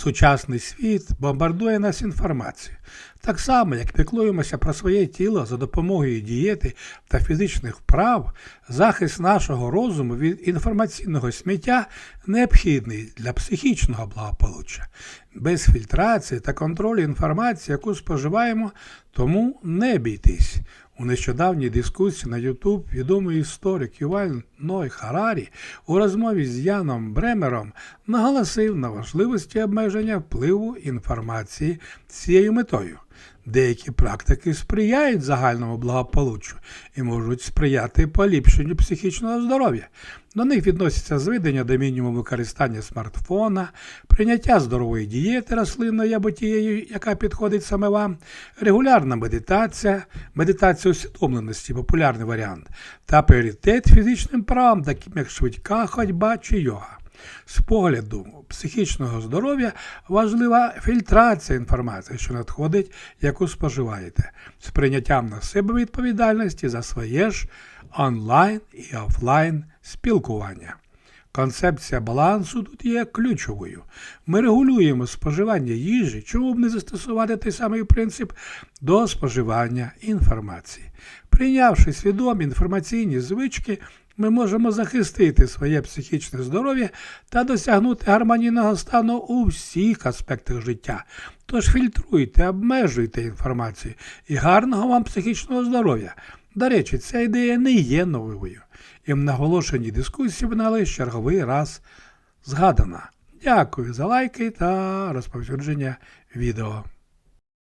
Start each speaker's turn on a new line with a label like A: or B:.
A: Сучасний світ бомбардує нас інформацією. Так само, як піклуємося про своє тіло за допомогою дієти та фізичних вправ, захист нашого розуму від інформаційного сміття необхідний для психічного благополуччя. Без фільтрації та контролю інформації, яку споживаємо, тому не бійтесь. У нещодавній дискусії на Ютуб відомий історик Юваль Ной Харарі у розмові з Яном Бремером наголосив на важливості обмеження впливу інформації цією метою. Деякі практики сприяють загальному благополуччю і можуть сприяти поліпшенню психічного здоров'я. До них відносяться зведення до мінімуму використання смартфона, прийняття здорової дієти рослинної або тієї, яка підходить саме вам, регулярна медитація, медитація усвідомленості, популярний варіант, та пріоритет фізичним правам, таким як швидка ходьба чи йога. З погляду психічного здоров'я важлива фільтрація інформації, що надходить, яку споживаєте, з прийняттям на себе відповідальності за своє ж онлайн і офлайн спілкування. Концепція балансу тут є ключовою. Ми регулюємо споживання їжі, чому б не застосувати той самий принцип до споживання інформації. Прийнявши свідомі інформаційні звички, ми можемо захистити своє психічне здоров'я та досягнути гармонійного стану у всіх аспектах життя. Тож фільтруйте, обмежуйте інформацію і гарного вам психічного здоров'я. До речі, ця ідея не є новою. І в наголошеній дискусії вона лише черговий раз згадана. Дякую за лайки та розповсюдження відео.